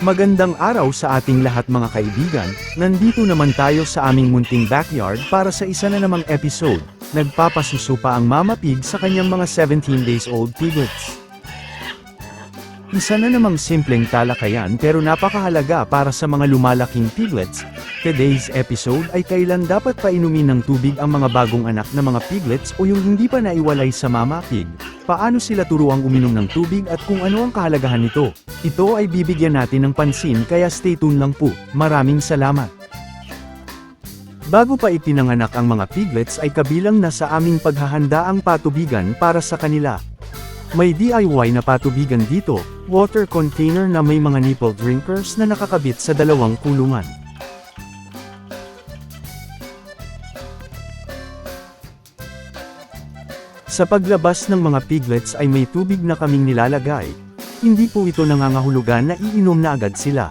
Magandang araw sa ating lahat mga kaibigan, nandito naman tayo sa aming munting backyard para sa isa na namang episode. Nagpapasusupa ang Mama Pig sa kanyang mga 17 days old piglets. Isa na namang simpleng talakayan pero napakahalaga para sa mga lumalaking piglets. Today's episode ay kailan dapat painumin ng tubig ang mga bagong anak na mga piglets o yung hindi pa naiwalay sa mama pig. Paano sila turuang uminom ng tubig at kung ano ang kahalagahan nito. Ito ay bibigyan natin ng pansin kaya stay tuned lang po. Maraming salamat. Bago pa ipinanganak ang mga piglets ay kabilang na sa aming paghahanda ang patubigan para sa kanila. May DIY na patubigan dito, water container na may mga nipple drinkers na nakakabit sa dalawang kulungan. Sa paglabas ng mga piglets ay may tubig na kaming nilalagay, hindi po ito nangangahulugan na iinom na agad sila.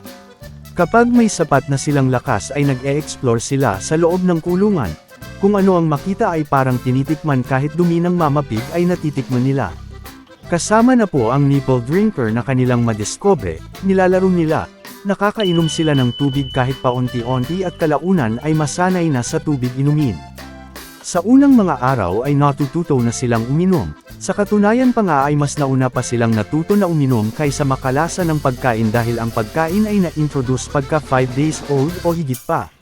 Kapag may sapat na silang lakas ay nag-e-explore sila sa loob ng kulungan, kung ano ang makita ay parang tinitikman kahit dumi ng mama pig ay natitikman nila. Kasama na po ang nipple drinker na kanilang madiskobre, nilalaro nila, nakakainom sila ng tubig kahit paunti-onti at kalaunan ay masanay na sa tubig inumin. Sa unang mga araw ay natututo na silang uminom, sa katunayan pa nga ay mas nauna pa silang natuto na uminom kaysa makalasa ng pagkain dahil ang pagkain ay na-introduce pagka 5 days old o higit pa.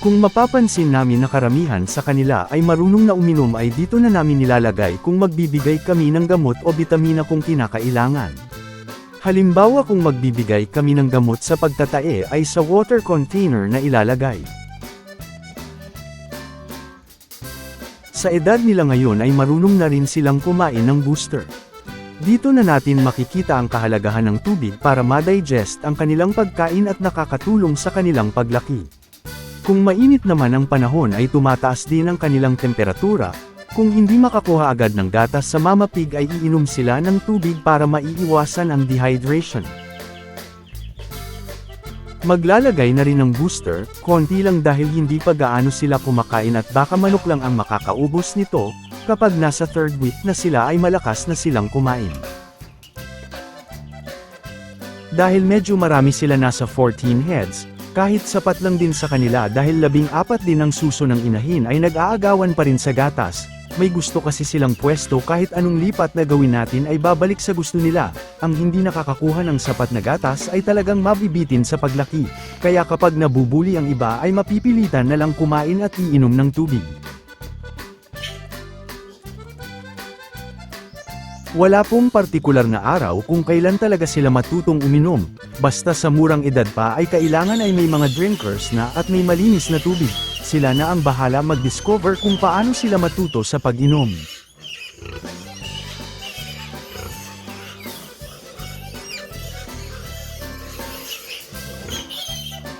Kung mapapansin namin na karamihan sa kanila ay marunong na uminom ay dito na namin nilalagay kung magbibigay kami ng gamot o bitamina kung kinakailangan. Halimbawa kung magbibigay kami ng gamot sa pagtatae ay sa water container na ilalagay. Sa edad nila ngayon ay marunong na rin silang kumain ng booster. Dito na natin makikita ang kahalagahan ng tubig para ma-digest ang kanilang pagkain at nakakatulong sa kanilang paglaki. Kung mainit naman ang panahon ay tumataas din ang kanilang temperatura, kung hindi makakuha agad ng gatas sa mama pig ay iinom sila ng tubig para maiiwasan ang dehydration. Maglalagay na rin ng booster, konti lang dahil hindi pa gaano sila kumakain at baka manok lang ang makakaubos nito, kapag nasa third week na sila ay malakas na silang kumain. Dahil medyo marami sila nasa 14 heads, kahit sapat lang din sa kanila dahil labing apat din ang suso ng inahin ay nag-aagawan pa rin sa gatas, may gusto kasi silang pwesto kahit anong lipat na gawin natin ay babalik sa gusto nila, ang hindi nakakakuha ng sapat na gatas ay talagang mabibitin sa paglaki, kaya kapag nabubuli ang iba ay mapipilitan na lang kumain at iinom ng tubig. Wala pong partikular na araw kung kailan talaga sila matutong uminom, basta sa murang edad pa ay kailangan ay may mga drinkers na at may malinis na tubig, sila na ang bahala mag-discover kung paano sila matuto sa pag-inom.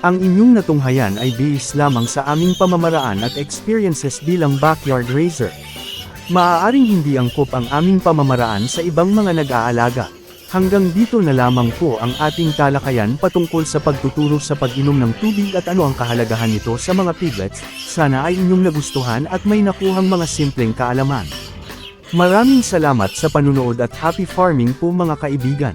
Ang inyong natunghayan ay base lamang sa aming pamamaraan at experiences bilang backyard raiser. Maaaring hindi angkop ang aming pamamaraan sa ibang mga nag-aalaga. Hanggang dito na lamang po ang ating talakayan patungkol sa pagtuturo sa pag-inom ng tubig at ano ang kahalagahan nito sa mga piglets, sana ay inyong nagustuhan at may nakuhang mga simpleng kaalaman. Maraming salamat sa panunood at happy farming po mga kaibigan.